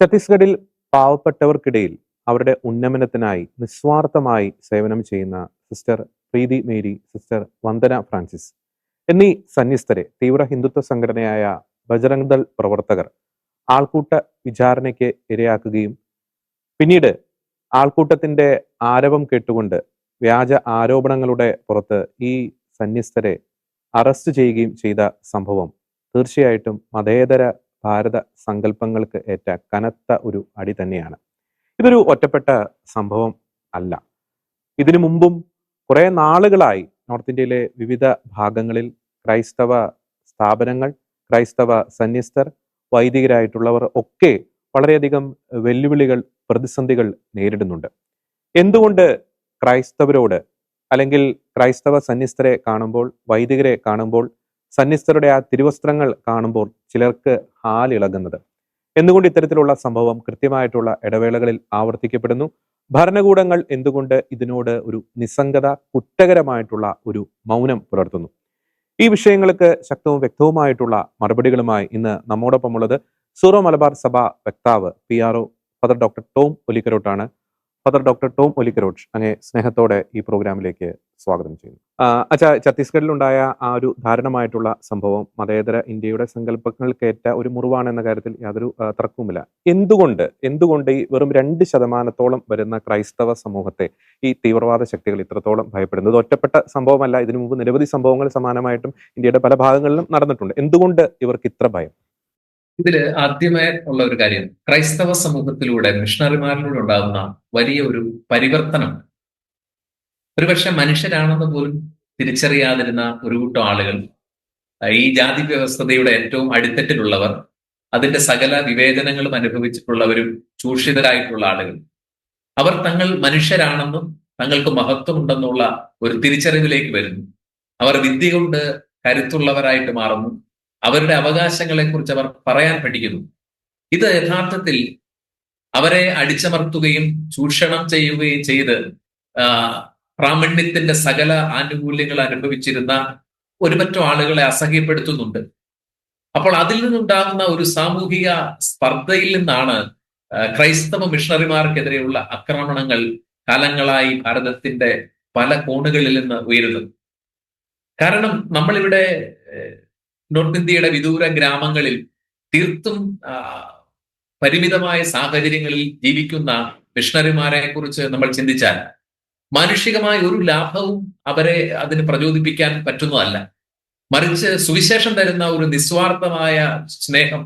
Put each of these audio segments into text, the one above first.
ഛത്തീസ്ഗഡിൽ പാവപ്പെട്ടവർക്കിടയിൽ അവരുടെ ഉന്നമനത്തിനായി നിസ്വാർത്ഥമായി സേവനം ചെയ്യുന്ന sister Preethi Mary sister Vandana Francis എന്നീ സന്യസ്തരെ തീവ്ര ഹിന്ദുത്വ സംഘടനയായ ബജറംഗ് ദൾ പ്രവർത്തകർ ആൾക്കൂട്ട വിചാരണയ്ക്ക് ഇരയാക്കുകയും പിന്നീട് ആൾക്കൂട്ടത്തിന്റെ ആരവം കേട്ടുകൊണ്ട് വ്യാജ ആരോപണങ്ങളുടെ പുറത്ത് ഈ സന്യസ്തരെ അറസ്റ്റ് ചെയ്യുകയും ചെയ്ത സംഭവം തീർച്ചയായിട്ടും മതേതര ഭാരത സങ്കല്പങ്ങൾക്ക് ഏറ്റ കനത്ത ഒരു അടി തന്നെയാണ്. ഇതൊരു ഒറ്റപ്പെട്ട സംഭവം അല്ല. ഇതിനു മുമ്പും കുറെ നാളുകളായി നോർത്ത് ഇന്ത്യയിലെ വിവിധ ഭാഗങ്ങളിൽ ക്രൈസ്തവ സ്ഥാപനങ്ങൾ ക്രൈസ്തവ സന്യസ്തർ വൈദികരായിട്ടുള്ളവർ ഒക്കെ വളരെയധികം വെല്ലുവിളികൾ പ്രതിസന്ധികൾ നേരിടുന്നുണ്ട്. എന്തുകൊണ്ട് ക്രൈസ്തവരോട് അല്ലെങ്കിൽ ക്രൈസ്തവ സന്യസ്തരെ കാണുമ്പോൾ വൈദികരെ കാണുമ്പോൾ സന്യസ്തരുടെ ആ തിരുവസ്ത്രങ്ങൾ കാണുമ്പോൾ ചിലർക്ക് ഹാലിളകുന്നത് എന്തുകൊണ്ട് ഇത്തരത്തിലുള്ള സംഭവം കൃത്യമായിട്ടുള്ള ഇടവേളകളിൽ ആവർത്തിക്കപ്പെടുന്നു? ഭരണകൂടങ്ങൾ എന്തുകൊണ്ട് ഇതിനോട് ഒരു നിസ്സംഗത കുറ്റകരമായിട്ടുള്ള ഒരു മൗനം പുലർത്തുന്നു? ഈ വിഷയങ്ങൾക്ക് ശക്തവും വ്യക്തവുമായിട്ടുള്ള മറുപടികളുമായി ഇന്ന് നമ്മോടൊപ്പമുള്ളത് സൂറോ മലബാർ സഭ വക്താവ് P R O father doctor Tom ഒലിക്കരോട്ടാണ്. Father doctor Tom Olikkarot അങ്ങേ സ്നേഹത്തോടെ ഈ പ്രോഗ്രാമിലേക്ക് സ്വാഗതം ചെയ്യുന്നു. അച്ഛാ ഛത്തീസ്ഗഡിലുണ്ടായ ആ ഒരു ധാരണമായിട്ടുള്ള സംഭവം മതേതര ഇന്ത്യയുടെ സങ്കല്പങ്ങൾക്കേറ്റ ഒരു മുറിവാണ് എന്ന കാര്യത്തിൽ യാതൊരു തർക്കവുമില്ല. എന്തുകൊണ്ട് എന്തുകൊണ്ട് ഈ വെറും രണ്ട് ശതമാനത്തോളം വരുന്ന ക്രൈസ്തവ സമൂഹത്തെ ഈ തീവ്രവാദ ശക്തികൾ ഇത്രത്തോളം ഭയപ്പെടുന്നത്? ഒറ്റപ്പെട്ട സംഭവമല്ല ഇതിനു മുമ്പ് നിരവധി സംഭവങ്ങൾ സമാനമായിട്ടും ഇന്ത്യയുടെ പല ഭാഗങ്ങളിലും നടന്നിട്ടുണ്ട്. എന്തുകൊണ്ട് ഇവർക്ക് ഇത്ര ഭയം? ഇതിൽ ആദ്യമേ ഉള്ള ഒരു കാര്യം ക്രൈസ്തവ സമൂഹത്തിലൂടെ മിഷണറിമാരിലൂടെ ഉണ്ടാകുന്ന വലിയ ഒരു പരിവർത്തനം. ഒരുപക്ഷെ മനുഷ്യരാണെന്ന് പോലും തിരിച്ചറിയാതിരുന്ന ഒരു കൂട്ടം ആളുകൾ ഈ ജാതി വ്യവസ്ഥതയുടെ ഏറ്റവും അടിത്തട്ടിലുള്ളവർ അതിന്റെ സകല വിവേചനങ്ങളും അനുഭവിച്ചിട്ടുള്ളവരും ചൂഷിതരായിട്ടുള്ള ആളുകൾ. അവർ തങ്ങൾ മനുഷ്യരാണെന്നും തങ്ങൾക്ക് മഹത്വമുണ്ടെന്നുള്ള ഒരു തിരിച്ചറിവിലേക്ക് വരുന്നു. അവർ വിദ്യ കൊണ്ട് കരുത്തുള്ളവരായിട്ട് മാറുന്നു. അവരുടെ അവകാശങ്ങളെക്കുറിച്ച് അവർ പറയാൻ പഠിക്കുന്നു. ഇത് യഥാർത്ഥത്തിൽ അവരെ അടിച്ചമർത്തുകയും ചൂഷണം ചെയ്യുകയും ചെയ്ത് പ്രാമണ്യത്തിന്റെ സകല ആനുകൂല്യങ്ങൾ അനുഭവിച്ചിരുന്ന ഒരുപറ്റം ആളുകളെ അസഹ്യപ്പെടുത്തുന്നുണ്ട്. അപ്പോൾ അതിൽ നിന്നുണ്ടാകുന്ന ഒരു സാമൂഹിക സ്പർദ്ധയിൽ നിന്നാണ് ക്രൈസ്തവ മിഷണറിമാർക്കെതിരെയുള്ള ആക്രമണങ്ങൾ കാലങ്ങളായി ഭാരതത്തിന്റെ പല കോണുകളിൽ നിന്ന് ഉയരുന്നത്. കാരണം നമ്മളിവിടെ നോർത്ത് ഇന്ത്യയുടെ വിദൂര ഗ്രാമങ്ങളിൽ തീർത്തും പരിമിതമായ സാഹചര്യങ്ങളിൽ ജീവിക്കുന്ന മിഷണറിമാരെ കുറിച്ച് നമ്മൾ ചിന്തിച്ചാൽ മാനുഷികമായ ഒരു ലാഭവും അവരെ അതിന് പ്രചോദിപ്പിക്കാൻ പറ്റുന്നതല്ല. മറിച്ച് സുവിശേഷം തരുന്ന ഒരു നിസ്വാർത്ഥമായ സ്നേഹം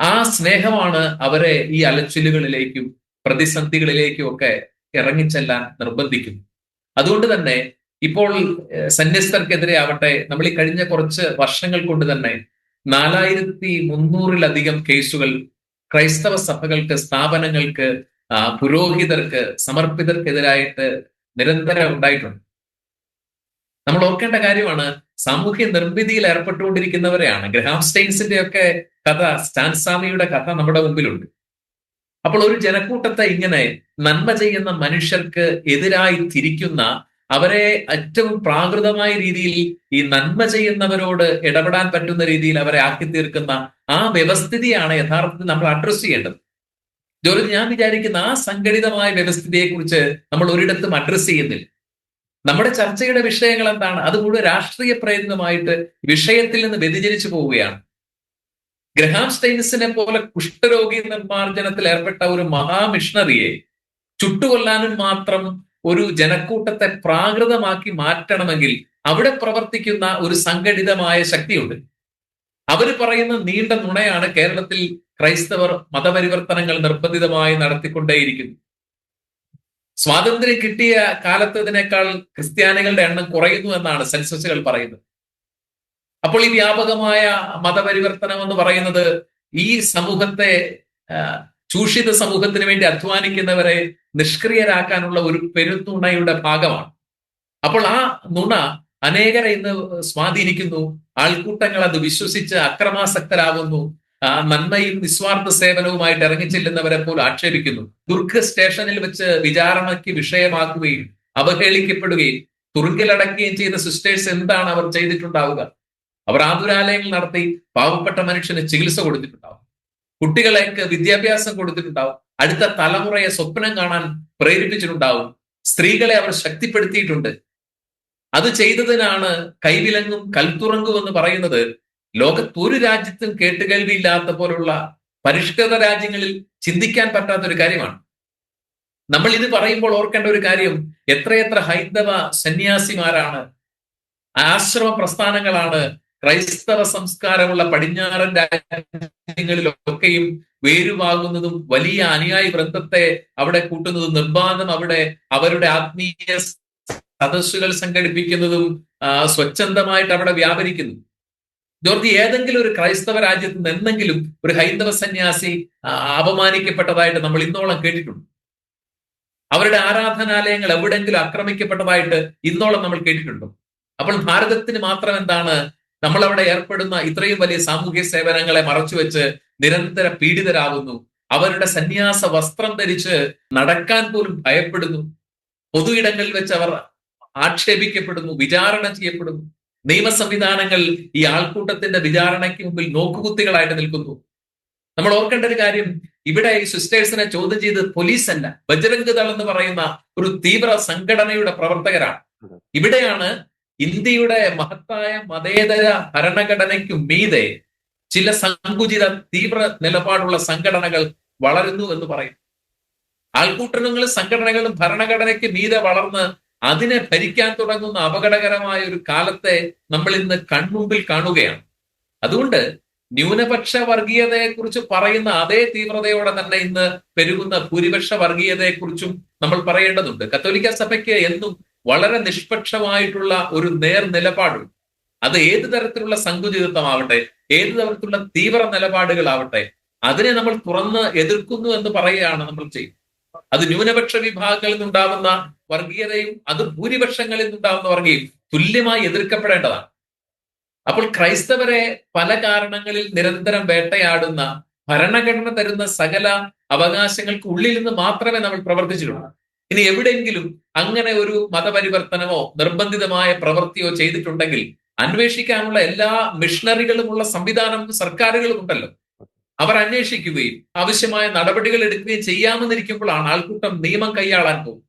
ആ സ്നേഹമാണ് അവരെ ഈ അലച്ചിലുകളിലേക്കും പ്രതിസന്ധികളിലേക്കും ഒക്കെ ഇറങ്ങിച്ചെല്ലാൻ നിർബന്ധിക്കുന്നു. അതുകൊണ്ട് തന്നെ ഇപ്പോൾ സന്യസ്തർക്കെതിരെ ആവട്ടെ നമ്മൾ ഈ കഴിഞ്ഞ കുറച്ച് വർഷങ്ങൾ കൊണ്ട് തന്നെ നാലായിരത്തി മുന്നൂറിലധികം കേസുകൾ ക്രൈസ്തവ സഭകൾക്ക് സ്ഥാപനങ്ങൾക്ക് പുരോഹിതർക്ക് സമർപ്പിതർക്കെതിരായിട്ട് നിരന്തരം ഉണ്ടായിട്ടുണ്ട്. നമ്മൾ ഓർക്കേണ്ട കാര്യമാണ് സാമൂഹ്യ നിർമ്മിതിയിൽ ഏർപ്പെട്ടുകൊണ്ടിരിക്കുന്നവരെയാണ്. ഗ്രഹാം സ്റ്റെയിൻസിന്റെ ഒക്കെ കഥ സ്റ്റാൻസാമിയുടെ കഥ നമ്മുടെ മുമ്പിലുണ്ട്. അപ്പോൾ ഒരു ജനക്കൂട്ടത്തെ ഇങ്ങനെ നന്മ ചെയ്യുന്ന മനുഷ്യർക്ക് എതിരായി തിരിക്കുന്ന അവരെ ഏറ്റവും പ്രാകൃതമായ രീതിയിൽ ഈ നന്മ ചെയ്യുന്നവരോട് ഇടപെടാൻ പറ്റുന്ന രീതിയിൽ അവരെ ആക്കി തീർക്കുന്ന ആ വ്യവസ്ഥിതിയാണ് യഥാർത്ഥത്തിൽ നമ്മൾ അഡ്രസ് ചെയ്യേണ്ടത്. ജോലി ഞാൻ വിചാരിക്കുന്ന ആ സംഘടിതമായ വ്യവസ്ഥിതിയെ കുറിച്ച് നമ്മൾ ഒരിടത്തും അഡ്രസ് ചെയ്യുന്നില്ല. നമ്മുടെ ചർച്ചയുടെ വിഷയങ്ങൾ എന്താണ്? അത് മുഴുവൻ രാഷ്ട്രീയ പ്രയത്നമായിട്ട് വിഷയത്തിൽ നിന്ന് വ്യതിചരിച്ചു പോവുകയാണ്. ഗ്രഹാം സ്റ്റൈൻസിനെ പോലെ കുഷ്ഠരോഗി നിർമ്മാർജനത്തിൽ ഏർപ്പെട്ട ഒരു മഹാമിഷണറിയെ ചുട്ടുകൊല്ലാനും മാത്രം ഒരു ജനക്കൂട്ടത്തെ പ്രാകൃതമാക്കി മാറ്റണമെങ്കിൽ അവിടെ പ്രവർത്തിക്കുന്ന ഒരു സംഘടിതമായ ശക്തിയുണ്ട്. അവർ പറയുന്ന നീണ്ട നുണയാണ് കേരളത്തിൽ ക്രൈസ്തവർ മതപരിവർത്തനങ്ങൾ നിർബന്ധിതമായി നടത്തിക്കൊണ്ടേയിരിക്കുന്നു. സ്വാതന്ത്ര്യം കിട്ടിയ കാലത്തതിനേക്കാൾ ക്രിസ്ത്യാനികളുടെ എണ്ണം കുറയുന്നു എന്നാണ് സെൻസസുകൾ പറയുന്നത്. അപ്പോൾ ഈ വ്യാപകമായ മതപരിവർത്തനം എന്ന് പറയുന്നത് ഈ സമൂഹത്തെ ചൂഷിത സമൂഹത്തിന് വേണ്ടി അധ്വാനിക്കുന്നവരെ നിഷ്ക്രിയരാക്കാനുള്ള ഒരു പെരുന്നുണയുടെ ഭാഗമാണ്. അപ്പോൾ ആ നുണ അനേകരെ ഇന്ന് സ്വാധീനിക്കുന്നു. ആൾക്കൂട്ടങ്ങൾ അത് വിശ്വസിച്ച് അക്രമാസക്തരാകുന്നു. ആ നന്മയും നിസ്വാർത്ഥ സേവനവുമായിട്ട് ഇറങ്ങിച്ചെല്ലുന്നവരെ പോലും ആക്ഷേപിക്കുന്നു. ദുർഗ സ്റ്റേഷനിൽ വെച്ച് വിചാരണയ്ക്ക് വിഷയമാക്കുകയും അവഹേളിക്കപ്പെടുകയും തുറുങ്കിലടക്കുകയും ചെയ്ത സിസ്റ്റേഴ്സ് എന്താണ് അവർ ചെയ്തിട്ടുണ്ടാവുക? അവർ ആതുരാലയങ്ങൾ നടത്തി പാവപ്പെട്ട മനുഷ്യന് ചികിത്സ കൊടുത്തിട്ടുണ്ടാവും. കുട്ടികളെക്ക് വിദ്യാഭ്യാസം കൊടുത്തിട്ടുണ്ടാവും. അടുത്ത തലമുറയെ സ്വപ്നം കാണാൻ പ്രേരിപ്പിച്ചിട്ടുണ്ടാവും. സ്ത്രീകളെ അവർ ശക്തിപ്പെടുത്തിയിട്ടുണ്ട്. അത് ചെയ്തതിനാണ് കൈവിലങ്ങും കൽത്തുറങ്ങും എന്ന് പറയുന്നത്. ലോകത്ത് ഒരു രാജ്യത്തും കേട്ടുകേൾവിയില്ലാത്ത പോലുള്ള പരിഷ്കൃത രാജ്യങ്ങളിൽ ചിന്തിക്കാൻ പറ്റാത്ത ഒരു കാര്യമാണ്. നമ്മൾ ഇത് പറയുമ്പോൾ ഓർക്കേണ്ട ഒരു കാര്യം എത്രയെത്ര ഹൈന്ദവ സന്യാസിമാരാണ് ആശ്രമ പ്രസ്ഥാനങ്ങളാണ് ക്രൈസ്തവ സംസ്കാരമുള്ള പടിഞ്ഞാറൻ രാജ്യങ്ങളിലൊക്കെയും വേരുവാകുന്നതും വലിയ അനുയായി വൃന്ദത്തെ അവിടെ കൂട്ടുന്നതും നിർബാധം അവിടെ അവരുടെ ആത്മീയ സദസ്സുകൾ സംഘടിപ്പിക്കുന്നതും സ്വച്ഛന്തമായിട്ട് അവിടെ വ്യാപരിക്കുന്നു. ജോർജ് ഏതെങ്കിലും ഒരു ക്രൈസ്തവ രാജ്യത്ത് നിന്ന് എന്തെങ്കിലും ഒരു ഹൈന്ദവ സന്യാസി അപമാനിക്കപ്പെട്ടതായിട്ട് നമ്മൾ ഇന്നോളം കേട്ടിട്ടുണ്ട്. അവരുടെ ആരാധനാലയങ്ങൾ എവിടെങ്കിലും ആക്രമിക്കപ്പെട്ടതായിട്ട് ഇന്നോളം നമ്മൾ കേട്ടിട്ടുണ്ടോ? അപ്പോൾ ഭാരതത്തിന് മാത്രം എന്താണ് നമ്മൾ അവിടെ ഏർപ്പെടുന്ന ഇത്രയും വലിയ സാമൂഹ്യ സേവനങ്ങളെ മറച്ചുവെച്ച് നിരന്തര പീഡിതരാകുന്നു. അവരുടെ സന്യാസ വസ്ത്രം ധരിച്ച് നടക്കാൻ പോലും ഭയപ്പെടുന്നു. പൊതു ഇടങ്ങളിൽ വെച്ച് അവർ ആക്ഷേപിക്കപ്പെടുന്നു വിചാരണ ചെയ്യപ്പെടുന്നു. നിയമ സംവിധാനങ്ങൾ ഈ ആൾക്കൂട്ടത്തിന്റെ വിചാരണയ്ക്ക് മുമ്പിൽ നോക്കുകുത്തികളായിട്ട് നിൽക്കുന്നു. നമ്മൾ ഓർക്കേണ്ട ഒരു കാര്യം ഇവിടെ ഈ സിസ്റ്റേഴ്സിനെ ചോദ്യം ചെയ്ത് പോലീസ് അല്ല ബജരംഗ് ദൾ എന്ന് പറയുന്ന ഒരു തീവ്ര സംഘടനയുടെ പ്രവർത്തകരാണ്. ഇവിടെയാണ് ഇന്ത്യയുടെ മഹത്തായ മതേതര ഭരണഘടനയ്ക്കു മീതെ ചില സങ്കുചിത തീവ്ര നിലപാടുള്ള സംഘടനകൾ വളരുന്നു എന്ന് പറയും. ആൾക്കൂട്ടങ്ങളും സംഘടനകളും ഭരണഘടനയ്ക്ക് മീതെ വളർന്ന് അതിനെ ഭരിക്കാൻ തുടങ്ങുന്ന അപകടകരമായ ഒരു കാലത്തെ നമ്മൾ ഇന്ന് കൺമുമ്പിൽ കാണുകയാണ്. അതുകൊണ്ട് ന്യൂനപക്ഷ വർഗീയതയെക്കുറിച്ച് പറയുന്ന അതേ തീവ്രതയോടെ തന്നെ ഇന്ന് പെരുകുന്ന ഭൂരിപക്ഷ വർഗീയതയെക്കുറിച്ചും നമ്മൾ പറയേണ്ടതുണ്ട്. കത്തോലിക്ക സഭയ്ക്ക് എന്നും വളരെ നിഷ്പക്ഷമായിട്ടുള്ള ഒരു നേർ നിലപാടുണ്ട് അത് ഏത് തരത്തിലുള്ള സങ്കുചിതത്വമാവട്ടെ ഏത് തരത്തിലുള്ള തീവ്ര നിലപാടുകളാവട്ടെ അതിനെ നമ്മൾ തുറന്ന് എതിർക്കുന്നു എന്ന് പറയുകയാണ് നമ്മൾ ചെയ്യുന്നത്. അത് ന്യൂനപക്ഷ വിഭാഗങ്ങളിൽ നിന്നുണ്ടാവുന്ന വർഗീയതയും അത് ഭൂരിപക്ഷങ്ങളിൽ നിന്നുണ്ടാവുന്ന വർഗീയയും തുല്യമായി എതിർക്കപ്പെടേണ്ടതാണ്. അപ്പോൾ ക്രൈസ്തവരെ പല കാരണങ്ങളിൽ നിരന്തരം വേട്ടയാടുന്ന ഭരണഘടന തരുന്ന സകല അവകാശങ്ങൾക്ക് ഉള്ളിൽ നിന്ന് മാത്രമേ നമ്മൾ പ്രവർത്തിച്ചിട്ടുള്ളൂ. ഇനി എവിടെയെങ്കിലും അങ്ങനെ ഒരു മതപരിവർത്തനമോ നിർബന്ധിതമായ പ്രവൃത്തിയോ ചെയ്തിട്ടുണ്ടെങ്കിൽ അന്വേഷിക്കാനുള്ള എല്ലാ മിഷണറികളുമുള്ള സംവിധാനം സർക്കാരുകളും ഉണ്ടല്ലോ അവർ അന്വേഷിക്കുകയും ആവശ്യമായ നടപടികൾ എടുക്കുകയും ചെയ്യാമെന്നിരിക്കുമ്പോഴാണ് ആൾക്കൂട്ടം നിയമം കൈയാളാൻ പോകും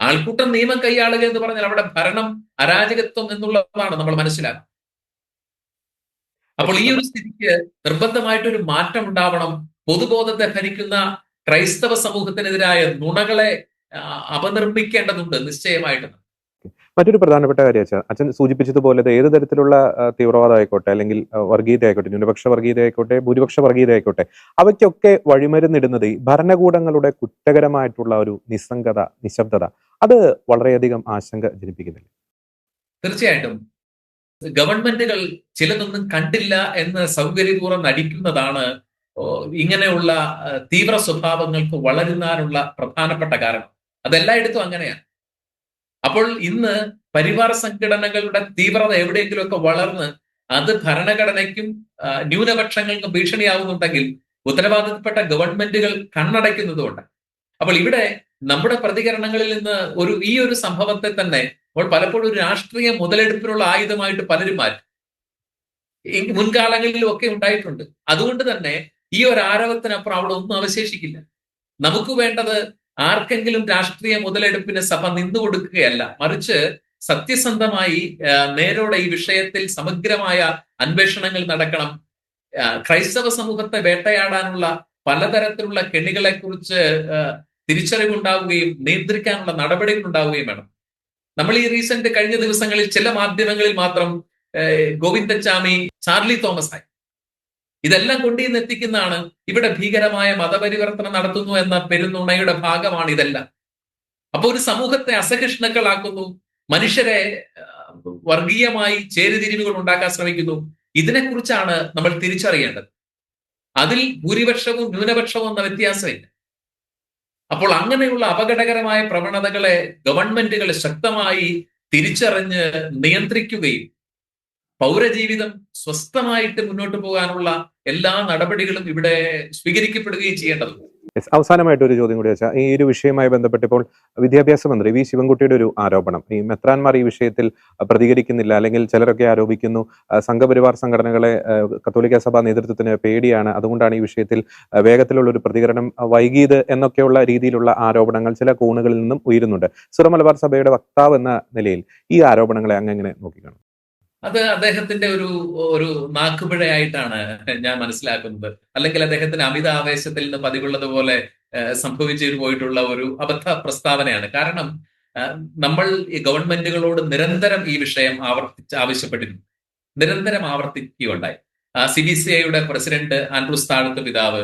ആൾക്കൂട്ടം നിയമം കൈയാളുക എന്ന് പറഞ്ഞാൽ അവിടെ ഭരണം അരാജകത്വം എന്നുള്ളതാണ് നമ്മൾ മനസ്സിലാക്കുന്നത്. അപ്പോൾ ഈ ഒരു സ്ഥിതിക്ക് നിർബന്ധമായിട്ടൊരു മാറ്റം ഉണ്ടാവണം പൊതുബോധത്തെ ഭരിക്കുന്ന ക്രൈസ്തവ സമൂഹത്തിനെതിരായ നുണകളെ അപനിർമ്മിക്കേണ്ടതുണ്ട് നിശ്ചയമായിട്ടും. മറ്റൊരു പ്രധാനപ്പെട്ട കാര്യം വെച്ചാൽ അച്ഛൻ സൂചിപ്പിച്ചതുപോലെ ഏത് തരത്തിലുള്ള തീവ്രവാദം ആയിക്കോട്ടെ അല്ലെങ്കിൽ വർഗീയത ആയിക്കോട്ടെ ന്യൂനപക്ഷ വർഗീയത ആയിക്കോട്ടെ ഭൂരിപക്ഷ വർഗീയത ആയിക്കോട്ടെ അവയ്ക്കൊക്കെ വഴിമരുന്നിടുന്നത് ഈ ഭരണകൂടങ്ങളുടെ കുറ്റകരമായിട്ടുള്ള ഒരു നിസ്സംഗത നിശബ്ദത അത് വളരെയധികം ആശങ്ക ജനിപ്പിക്കുന്നില്ല. തീർച്ചയായിട്ടും. ഗവൺമെന്റുകൾ ചിലതൊന്നും കണ്ടില്ല എന്ന് സൗകര്യപൂർവം നടിക്കുന്നതാണ് ഇങ്ങനെയുള്ള തീവ്ര സ്വഭാവങ്ങൾക്ക് വളരുന്നതിനുള്ള പ്രധാനപ്പെട്ട കാരണം. അതെല്ലായിടത്തും അങ്ങനെയാണ്. അപ്പോൾ ഇന്ന് പരിവാർ സംഘടനകളുടെ തീവ്രത എവിടെയെങ്കിലുമൊക്കെ വളർന്ന് അത് ഭരണഘടനയ്ക്കും ന്യൂനപക്ഷങ്ങൾക്കും ഭീഷണിയാവുന്നുണ്ടെങ്കിൽ ഉത്തരവാദിത്തപ്പെട്ട ഗവൺമെന്റുകൾ കണ്ണടയ്ക്കുന്നതുകൊണ്ട്. അപ്പോൾ ഇവിടെ നമ്മുടെ പ്രതികരണങ്ങളിൽ നിന്ന് ഒരു ഈ ഒരു സംഭവത്തെ തന്നെ അപ്പോൾ പലപ്പോഴും ഒരു രാഷ്ട്രീയ മുതലെടുപ്പിനുള്ള ആയുധമായിട്ട് പലരും മാറ്റും. മുൻകാലങ്ങളിലും ഒക്കെ ഉണ്ടായിട്ടുണ്ട്. അതുകൊണ്ട് തന്നെ ഈ ഒരു ആരവത്തിനപ്പുറം അവിടെ ഒന്നും അവശേഷിക്കില്ല. നമുക്ക് വേണ്ടത് ആർക്കെങ്കിലും രാഷ്ട്രീയ മുതലെടുപ്പിന് സഭ നിന്നു കൊടുക്കുകയല്ല. മറിച്ച് സത്യസന്ധമായി നേരോടെ ഈ വിഷയത്തിൽ സമഗ്രമായ അന്വേഷണങ്ങൾ നടക്കണം. ക്രൈസ്തവ സമൂഹത്തെ വേട്ടയാടാനുള്ള പലതരത്തിലുള്ള കെണികളെ കുറിച്ച് തിരിച്ചറിവുണ്ടാവുകയും നിയന്ത്രിക്കാനുള്ള നടപടികൾ ഉണ്ടാവുകയും വേണം. നമ്മൾ ഈ റീസെന്റ് കഴിഞ്ഞ ദിവസങ്ങളിൽ ചില മാധ്യമങ്ങളിൽ മാത്രം ഗോവിന്ദച്ചാമി ചാർലി തോമസ് ആയി ഇതെല്ലാം കൊണ്ടുവന്ന് എത്തിക്കുന്നതാണ്. ഇവിടെ ഭീകരമായ മതപരിവർത്തനം നടത്തുന്നു എന്ന പെരുന്നുണയുടെ ഭാഗമാണ് ഇതെല്ലാം. അപ്പൊ ഒരു സമൂഹത്തെ അസഹിഷ്ണുക്കളാക്കുന്നു. മനുഷ്യരെ വർഗീയമായി ചേരുതിരിവുകൾ ഉണ്ടാക്കാൻ ശ്രമിക്കുന്നു. ഇതിനെക്കുറിച്ചാണ് നമ്മൾ തിരിച്ചറിയേണ്ടത്. അതിൽ ഭൂരിപക്ഷവും ന്യൂനപക്ഷവും എന്ന വ്യത്യാസമില്ല. അപ്പോൾ അങ്ങനെയുള്ള അപകടകരമായ പ്രവണതകളെ ഗവൺമെന്റുകൾ ശക്തമായി തിരിച്ചറിഞ്ഞ് നിയന്ത്രിക്കുകയും പൗരജീവിതം സ്വസ്ഥമായിട്ട് മുന്നോട്ട് പോകാനുള്ള എല്ലാ നടപടികളും ഇവിടെ സ്വീകരിക്കപ്പെടുകയും ചെയ്യേണ്ടത് അവസാനമായിട്ട് ഒരു ചോദ്യം കൂടി വെച്ചാൽ ഈ ഒരു വിഷയവുമായി ബന്ധപ്പെട്ടിപ്പോൾ വിദ്യാഭ്യാസ മന്ത്രി വി ശിവൻകുട്ടിയുടെ ഒരു ആരോപണം. ഈ മെത്രാൻമാർ ഈ വിഷയത്തിൽ പ്രതികരിക്കുന്നില്ല അല്ലെങ്കിൽ ചിലരൊക്കെ ആരോപിക്കുന്നു സംഘപരിവാർ സംഘടനകളെ കത്തോലിക്ക സഭാ നേതൃത്വത്തിന് പേടിയാണ്. അതുകൊണ്ടാണ് ഈ വിഷയത്തിൽ വേഗത്തിലുള്ള ഒരു പ്രതികരണം വൈകിയത് എന്നൊക്കെയുള്ള രീതിയിലുള്ള ആരോപണങ്ങൾ ചില കോണുകളിൽ നിന്നും ഉയരുന്നുണ്ട്. സുറ മലബാർ സഭയുടെ വക്താവ് എന്ന നിലയിൽ ഈ ആരോപണങ്ങളെ അങ്ങനെ നോക്കിക്കാണും? അത് അദ്ദേഹത്തിന്റെ ഒരു ഒരു നാക്കുപിഴയായിട്ടാണ് ഞാൻ മനസ്സിലാക്കുന്നത്. അല്ലെങ്കിൽ അദ്ദേഹത്തിന് അമിത ആവേശത്തിൽ നിന്ന് പതിവുള്ളതുപോലെ സംഭവിച്ചു പോയിട്ടുള്ള ഒരു അബദ്ധ പ്രസ്താവനയാണ് കാരണം നമ്മൾ ഈ ഗവൺമെന്റുകളോട് നിരന്തരം ഈ വിഷയം ആവർത്തിച്ച് ആവശ്യപ്പെട്ടിരുന്നു. നിരന്തരം ആവർത്തിക്കുകയുണ്ടായി. സി ബി സി ഐയുടെ പ്രസിഡന്റ് ആൻഡ്രൂസ് താഴത്ത് പിതാവ്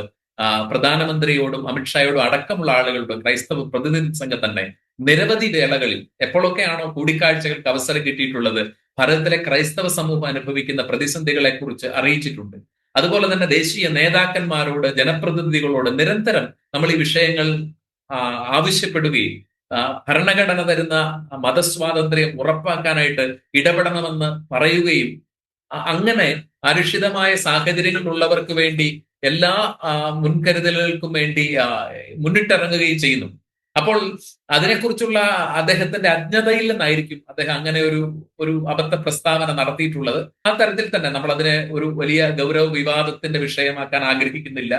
പ്രധാനമന്ത്രിയോടും അമിത്ഷായോടും അടക്കമുള്ള ആളുകളുടെ ക്രൈസ്തവ പ്രതിനിധി സംഘം തന്നെ നിരവധി വേളകളിൽ എപ്പോഴൊക്കെയാണോ കൂടിക്കാഴ്ചകൾക്ക് അവസരം കിട്ടിയിട്ടുള്ളത് ഭാരതത്തിലെ ക്രൈസ്തവ സമൂഹം അനുഭവിക്കുന്ന പ്രതിസന്ധികളെ കുറിച്ച് അറിയിച്ചിട്ടുണ്ട്. അതുപോലെ തന്നെ ദേശീയ നേതാക്കന്മാരോട് ജനപ്രതിനിധികളോട് നിരന്തരം നമ്മൾ ഈ വിഷയങ്ങൾ ആവശ്യപ്പെടുകയും ഭരണഘടന തരുന്ന മതസ്വാതന്ത്ര്യം ഉറപ്പാക്കാനായിട്ട് ഇടപെടണമെന്ന് പറയുകയും അങ്ങനെ അരക്ഷിതമായ സാഹചര്യങ്ങളുള്ളവർക്ക് വേണ്ടി എല്ലാ മുൻകരുതലുകൾക്കും വേണ്ടി മുന്നിട്ടിറങ്ങുകയും ചെയ്യുന്നു. അപ്പോൾ അതിനെക്കുറിച്ചുള്ള അദ്ദേഹത്തിന്റെ അജ്ഞതയിൽ നിന്നായിരിക്കും അദ്ദേഹം അങ്ങനെ ഒരു ഒരു അബദ്ധ പ്രസ്താവന നടത്തിയിട്ടുള്ളത്. ആ തരത്തിൽ തന്നെ നമ്മൾ അതിനെ ഒരു വലിയ ഗൗരവ വിവാദത്തിന്റെ വിഷയമാക്കാൻ ആഗ്രഹിക്കുന്നില്ല.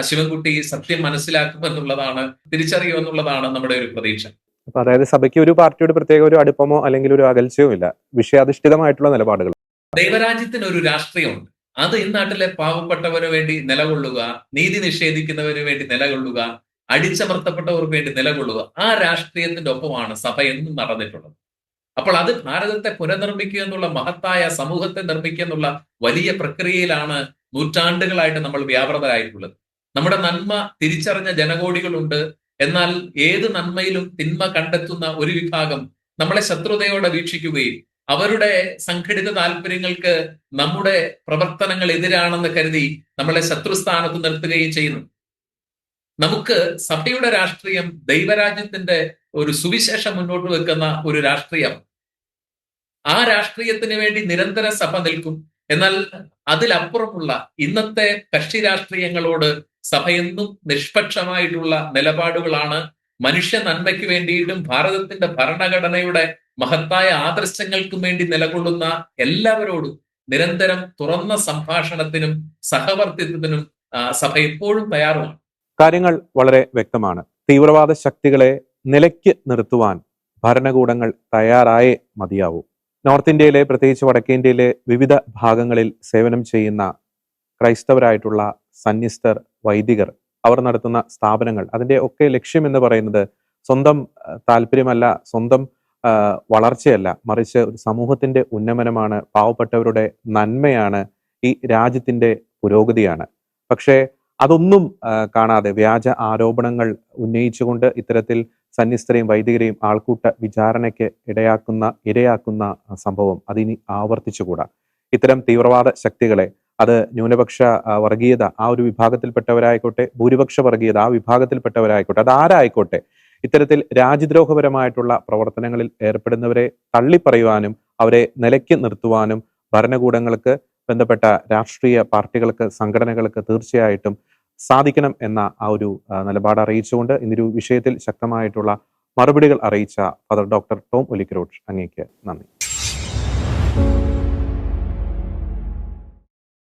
ശിവൻകുട്ടി സത്യം മനസ്സിലാക്കുമെന്നുള്ളതാണ് തിരിച്ചറിയുമെന്നുള്ളതാണ് നമ്മുടെ ഒരു പ്രതീക്ഷ. അപ്പൊ അതായത് സഭയ്ക്ക് ഒരു പാർട്ടിയുടെ പ്രത്യേക ഒരു അടുപ്പമോ അല്ലെങ്കിൽ ഒരു അകൽച്ചയോ ഇല്ല. വിഷയാധിഷ്ഠിതമായിട്ടുള്ള നിലപാടുകൾ. ദൈവരാജ്യത്തിന് ഒരു രാഷ്ട്രീയമുണ്ട്. അത് ഈ നാട്ടിലെ പാവപ്പെട്ടവന് വേണ്ടി നിലകൊള്ളുക നീതി നിഷേധിക്കുന്നവന് വേണ്ടി നിലകൊള്ളുക അടിച്ചമർത്തപ്പെട്ടവർക്ക് വേണ്ടി നിലകൊള്ളുക. ആ രാഷ്ട്രീയത്തിന്റെ ഒപ്പമാണ് സഭ എന്നും നടന്നിട്ടുള്ളത്. അപ്പോൾ അത് ഭാരതത്തെ പുനർനിർമ്മിക്കുക എന്നുള്ള മഹത്തായ സമൂഹത്തെ നിർമ്മിക്കുക എന്നുള്ള വലിയ പ്രക്രിയയിലാണ് നൂറ്റാണ്ടുകളായിട്ട് നമ്മൾ വ്യാപൃതരായിട്ടുള്ളത്. നമ്മുടെ നന്മ തിരിച്ചറിഞ്ഞ ജനകോടികളുണ്ട്. എന്നാൽ ഏത് നന്മയിലും തിന്മ കണ്ടെത്തുന്ന ഒരു വിഭാഗം നമ്മളെ ശത്രുതയോടെ വീക്ഷിക്കുകയും അവരുടെ സംഘടിത താല്പര്യങ്ങൾക്ക് നമ്മുടെ പ്രവർത്തനങ്ങൾ എതിരാണെന്ന് കരുതി നമ്മളെ ശത്രുസ്ഥാനത്ത് നിർത്തുകയും ചെയ്യുന്നു. നമുക്ക് സഭയുടെ രാഷ്ട്രീയം ദൈവരാജ്യത്തിന്റെ ഒരു സുവിശേഷം മുന്നോട്ട് വെക്കുന്ന ഒരു രാഷ്ട്രീയം. ആ രാഷ്ട്രീയത്തിന് വേണ്ടി നിരന്തര സഭ നിൽക്കും. എന്നാൽ അതിലപ്പുറമുള്ള ഇന്നത്തെ കക്ഷി രാഷ്ട്രീയങ്ങളോട് സഭ എന്നും നിഷ്പക്ഷമായിട്ടുള്ള നിലപാടുകളാണ് മനുഷ്യ നന്മയ്ക്ക് വേണ്ടിയിട്ടും ഭാരതത്തിന്റെ ഭരണഘടനയുടെ മഹത്തായ ആദർശങ്ങൾക്കും വേണ്ടി നിലകൊള്ളുന്ന എല്ലാവരോടും നിരന്തരം തുറന്ന സംഭാഷണത്തിനും സഹവർത്തിത്വത്തിനും സഭ എപ്പോഴും തയ്യാറുമാണ്. കാര്യങ്ങൾ വളരെ വ്യക്തമാണ്. തീവ്രവാദ ശക്തികളെ നിലയ്ക്ക് നിർത്തുവാൻ ഭരണകൂടങ്ങൾ തയ്യാറായേ മതിയാവൂ. നോർത്ത് ഇന്ത്യയിലെ പ്രത്യേകിച്ച് വടക്കേ ഇന്ത്യയിലെ വിവിധ ഭാഗങ്ങളിൽ സേവനം ചെയ്യുന്ന ക്രൈസ്തവരായിട്ടുള്ള സന്യസ്തർ വൈദികർ അവർ നടത്തുന്ന സ്ഥാപനങ്ങൾ അതിന്റെ ഒക്കെ ലക്ഷ്യം എന്ന് പറയുന്നത് സ്വന്തം താല്പര്യമല്ല സ്വന്തം വളർച്ചയല്ല മറിച്ച് ഒരു സമൂഹത്തിന്റെ ഉന്നമനമാണ് പാവപ്പെട്ടവരുടെ നന്മയാണ് ഈ രാജ്യത്തിന്റെ പുരോഗതിയാണ്. പക്ഷേ അതൊന്നും കാണാതെ വ്യാജ ആരോപണങ്ങൾ ഉന്നയിച്ചുകൊണ്ട് ഇത്തരത്തിൽ സന്യസ്തരെയും വൈദികരെയും ആൾക്കൂട്ട വിചാരണയ്ക്ക് ഇടയാക്കുന്ന ഇരയാക്കുന്ന സംഭവം അതിനി ആവർത്തിച്ചുകൂടാ. ഇത്തരം തീവ്രവാദ ശക്തികളെ അത് ന്യൂനപക്ഷ വർഗീയത ആ ഒരു വിഭാഗത്തിൽപ്പെട്ടവരായിക്കോട്ടെ ഭൂരിപക്ഷ വർഗീയത ആ വിഭാഗത്തിൽപ്പെട്ടവരായിക്കോട്ടെ അത് ആരായിക്കോട്ടെ ഇത്തരത്തിൽ രാജ്യദ്രോഹപരമായിട്ടുള്ള പ്രവർത്തനങ്ങളിൽ ഏർപ്പെടുന്നവരെ തള്ളിപ്പറയുവാനും അവരെ നിലയ്ക്ക് നിർത്തുവാനും ഭരണകൂടങ്ങൾക്ക് ബന്ധപ്പെട്ട രാഷ്ട്രീയ പാർട്ടികൾക്ക് സംഘടനകൾക്ക് തീർച്ചയായിട്ടും സാധിക്കണം എന്ന ആ ഒരു നിലപാട് അറിയിച്ചുകൊണ്ട് ഇന്നൊരു വിഷയത്തിൽ ശക്തമായിട്ടുള്ള മറുപടികൾ അറിയിച്ച ഫാദർ ഡോക്ടർ ടോം ഒലിക്കരോട്ട് അങ്ങേക്ക് നന്ദി.